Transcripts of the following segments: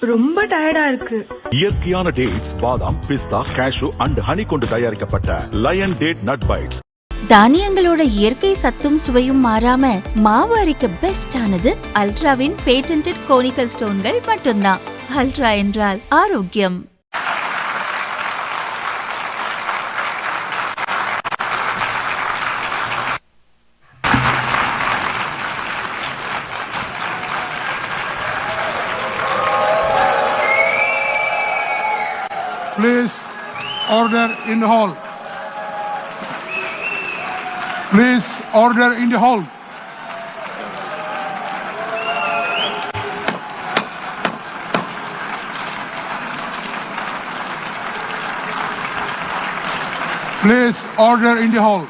ரொம்ப டயர்டா இருக்கு. இயற்கையான டேட்ஸ் பாதாம் பிஸ்தா கேஷு அண்ட் ஹனி கொண்டு தயாரிக்கப்பட்ட லயன் டேட் நட் பைட்ஸ் தானியங்களோட இயற்கை சத்தும் சுவையும் மாறாம மாவு அரைக்க பெஸ்ட் ஆனது அல்ட்ராவின் பேட்டன்ட் கோனிக்கல் ஸ்டோன்கள் மட்டும்தான். அல்ட்ரா என்றால் ஆரோக்கியம். Please order in the hall. Please order in the hall. Please order in the hall.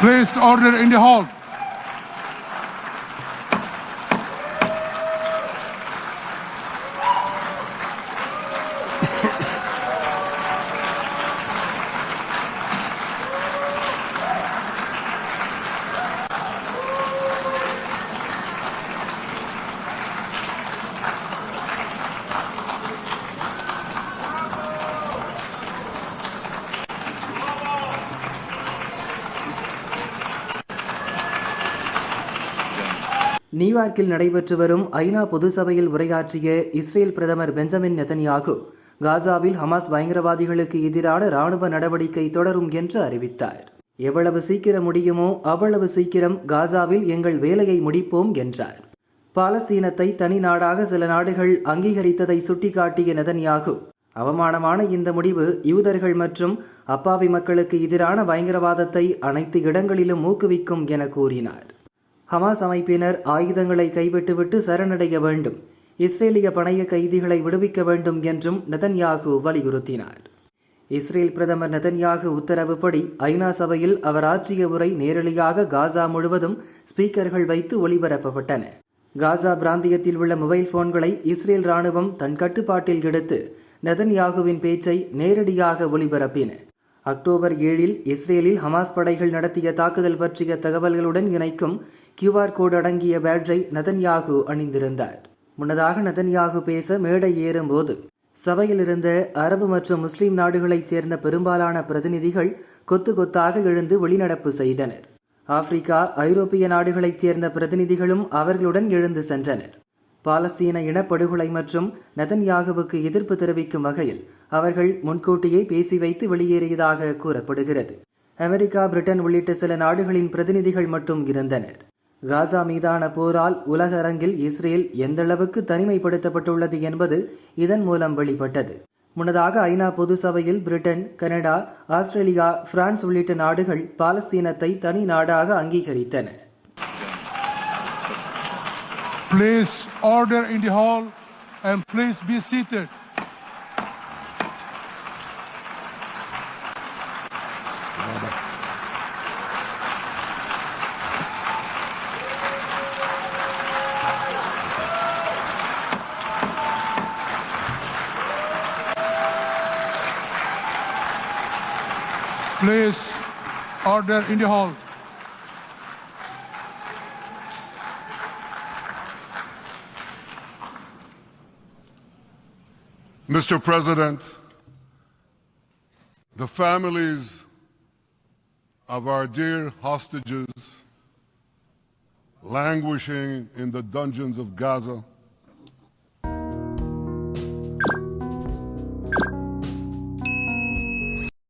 Please order in the hall. நியூயார்க்கில் நடைபெற்று வரும் ஐநா பொது சபையில் உரையாற்றிய இஸ்ரேல் பிரதமர் பெஞ்சமின் நெதன்யாகு காசாவில் ஹமாஸ் பயங்கரவாதிகளுக்கு எதிரான ராணுவ நடவடிக்கை தொடரும் என்று அறிவித்தார். எவ்வளவு சீக்கிரம் முடியுமோ அவ்வளவு சீக்கிரம் காசாவில் எங்கள் வேலையை முடிப்போம் என்றார். பாலஸ்தீனத்தை தனி நாடாக சில நாடுகள் அங்கீகரித்ததை சுட்டிக்காட்டிய நெதன்யாகு அவமானமான இந்த முடிவு யூதர்கள் மற்றும் அப்பாவி மக்களுக்கு எதிரான பயங்கரவாதத்தை அனைத்து இடங்களிலும் ஊக்குவிக்கும் என கூறினார். ஹமாஸ் அமைப்பினர் ஆயுதங்களை கைவிட்டுவிட்டு சரணடைய வேண்டும். இஸ்ரேலிய பணைய கைதிகளை விடுவிக்க வேண்டும் என்றும் நெதன்யாகு வலியுறுத்தினார். இஸ்ரேல் பிரதமர் நெதன்யாகு உத்தரவுப்படி ஐநா சபையில் அவர் ஆற்றிய உரை நேரடியாக காசா முழுவதும் ஸ்பீக்கர்கள் வைத்து ஒளிபரப்பப்பட்டன. காசா பிராந்தியத்தில் உள்ள மொபைல் போன்களை இஸ்ரேல் ராணுவம் தன் கட்டுப்பாட்டில் எடுத்து நெதன்யாகுவின் பேச்சை நேரடியாக ஒளிபரப்பின. அக்டோபர் ஏழில் இஸ்ரேலில் ஹமாஸ் படைகள் நடத்திய தாக்குதல் பற்றிய தகவல்களுடன் இணைக்கும் கியூஆர் கோடு அடங்கிய பேட்ஜை நதன்யாகு அணிந்திருந்தார். முன்னதாக நதன்யாகு பேச மேடை ஏறும்போது சபையில் இருந்த அரபு மற்றும் முஸ்லிம் நாடுகளைச் சேர்ந்த பெரும்பாலான பிரதிநிதிகள் கொத்து கொத்தாக எழுந்து வெளிநடப்பு செய்தனர். ஆப்பிரிக்கா ஐரோப்பிய நாடுகளைச் சேர்ந்த பிரதிநிதிகளும் அவர்களுடன் எழுந்து சென்றனர். பாலஸ்தீன இனப்படுகொலை மற்றும் நதன்யாகுவுக்கு எதிர்ப்பு தெரிவிக்கும் வகையில் அவர்கள் முன்கூட்டியே பேசி வைத்து வெளியேறியதாக கூறப்படுகிறது. அமெரிக்கா பிரிட்டன் உள்ளிட்ட சில நாடுகளின் பிரதிநிதிகள் மட்டும் இருந்தனர். காசா மீதான போரால் உலக அரங்கில் இஸ்ரேல் எந்தளவுக்கு தனிமைப்படுத்தப்பட்டுள்ளது என்பது இதன் மூலம் வெளிப்பட்டது. முன்னதாக ஐநா பொது சபையில் பிரிட்டன் கனடா ஆஸ்திரேலியா பிரான்ஸ் உள்ளிட்ட நாடுகள் பாலஸ்தீனத்தை தனி நாடாக அங்கீகரித்தன. Please order in the hall and please be seated. Please order in the hall. Mr. President, the families of our dear hostages languishing in the dungeons of Gaza